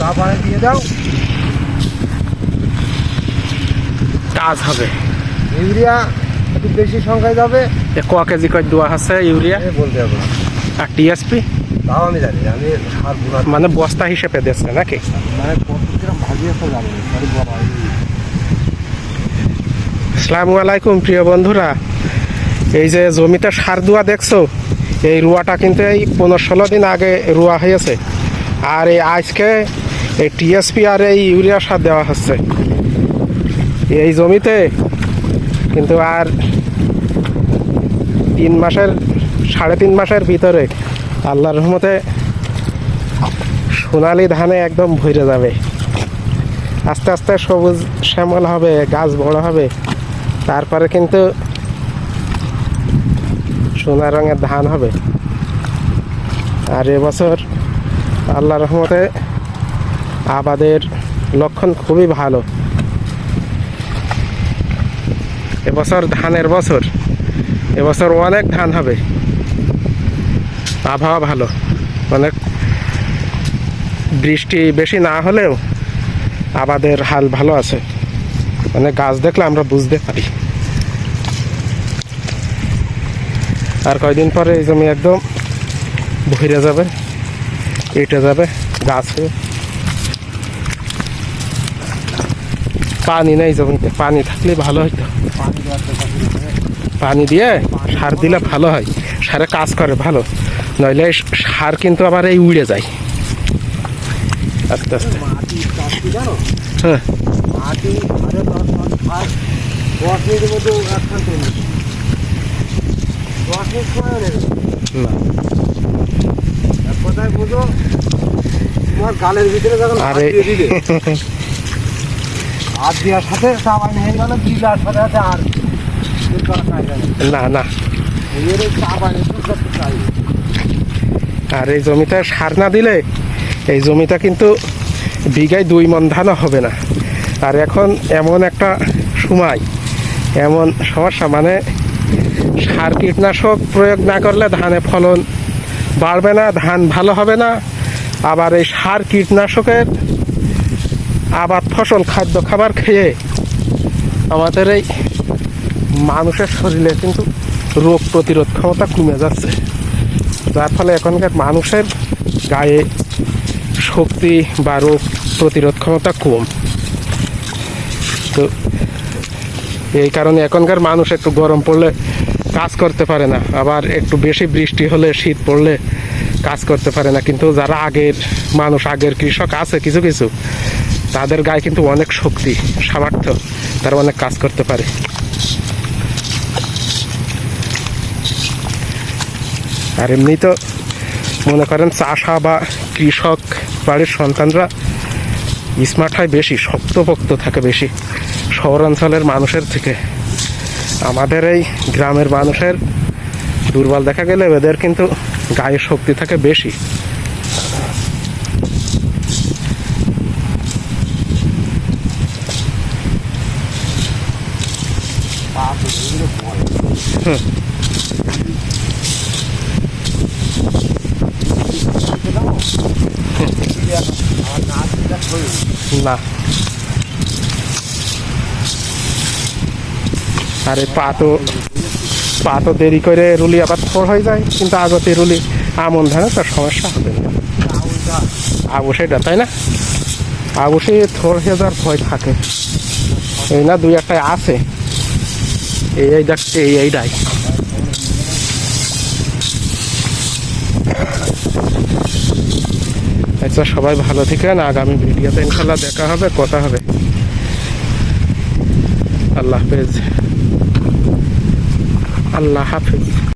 চা পানি দিয়ে দাও। কাজ হবে। ইউরিয়া একটু বেশি সংখ্যায় যাবে। ক কেজি করে দেওয়া আছে ইউরিয়া? বলতে না আর টিএসপি? তাও আমি জানি আমি সার মানে বস্তা হিসেবে দিচ্ছে নাকি? মানে এই আসসালামু আলাইকুম প্রিয় বন্ধুরা। এই যে জমিতে সার দোয়া দেখছ এই রুয়াটা কিন্তু এই পনেরো ষোলো দিন আগে রুয়া হয়েছে। আর এই আজকে এই টিএসপি আর এই ইউরিয়া সার দেওয়া হচ্ছে। এই জমিতে কিন্তু আর তিন মাসের, সাড়ে তিন মাসের ভিতরে আল্লাহর রহমতে সোনালি ধানে একদম ভরে যাবে। আস্তে আস্তে সবুজ শ্যামল হবে, গাছ বড় হবে। তারপরে কিন্তু সোনা রঙের ধান হবে। আর এবছর আল্লাহ রহমতে আবাদের লক্ষণ খুবই ভালো। এবছর ধানের বছর। এবছর অনেক ধান হবে। আবহাওয়া ভালো। অনেক বৃষ্টি বেশি না হলেও আবাদের হাল ভালো আছে। মানে গাছ দেখলে আমরা বুঝতে পারি। আর কয়দিন পরে এই জমি একদম ভরে যাবে, কেটে যাবে, গাছ হয়ে। পানি নেই জমিতে পানি থাকলে ভালো হইতো পানি দিয়ে সার দিলে ভালো হয়। সারে কাজ করে ভালো। নইলে সার কিন্তু আবার এই উড়ে যায়। আস্তে আস্তে। হ্যাঁ। আরে হাত দেওয়ার সাথে সাবান হয়ে গেল দিলার সাথে সাথে আর। না। না আর এই জমিতে সার না দিলে এই জমিটা কিন্তু বিঘায় দুই মন ধানও হবে না। আর এখন এমন একটা সময় এমন সমস্যা মানে সার কীটনাশক প্রয়োগ না করলে ধানে ফলন বাড়বে না ধান ভালো হবে না। আবার এই সার কীটনাশকের আবাদ ফসল, খাদ্য, খাবার খেয়ে আমাদের এই মানুষের শরীরে কিন্তু রোগ প্রতিরোধ ক্ষমতা কমে যাচ্ছে। যার ফলে এখনকার মানুষের গায়ে শক্তি বা রোগ প্রতিরোধ ক্ষমতা কম। তো এই কারণে এখনকার মানুষ একটু গরম পড়লে কাজ করতে পারে না, আবার একটু বেশি বৃষ্টি হলে, শীত পড়লে কাজ করতে পারে না। কিন্তু যারা আগের মানুষ, আগের কৃষক আছে কিছু কিছু তাদের গায়ে কিন্তু অনেক শক্তি, সামর্থ্য, তারা অনেক কাজ করতে পারে। আর এমনি তো মনে করেন চাষা বা কৃষক বাড়ির সন্তানরা স্মার্ট হয় বেশি, শক্তপোক্ত থাকে বেশি শহর অঞ্চলের মানুষের থেকে। আমাদের এই গ্রামের মানুষের দুর্বল দেখা গেলে এদের কিন্তু গায়ে শক্তি থাকে বেশি। না। আরে পা তো পা তো দেরি করে রুলি আবার ফোর হয়ে যায়, কিন্তু আগতে রুলি আমন ধানে তার সমস্যা হবে না। চাউলটা আবু সেটা, তাই না? আবু সে থোর যাওয়ার ভয় থাকে। এই না, দুই একটা আছে। এই দেখছে এই এইটাই আচ্ছা সবাই ভালো থেকেন। আগামী ভিডিওতে ইনশাল্লাহ দেখা হবে, কথা হবে। আল্লাহ হাফেজ। আল্লাহ হাফেজ।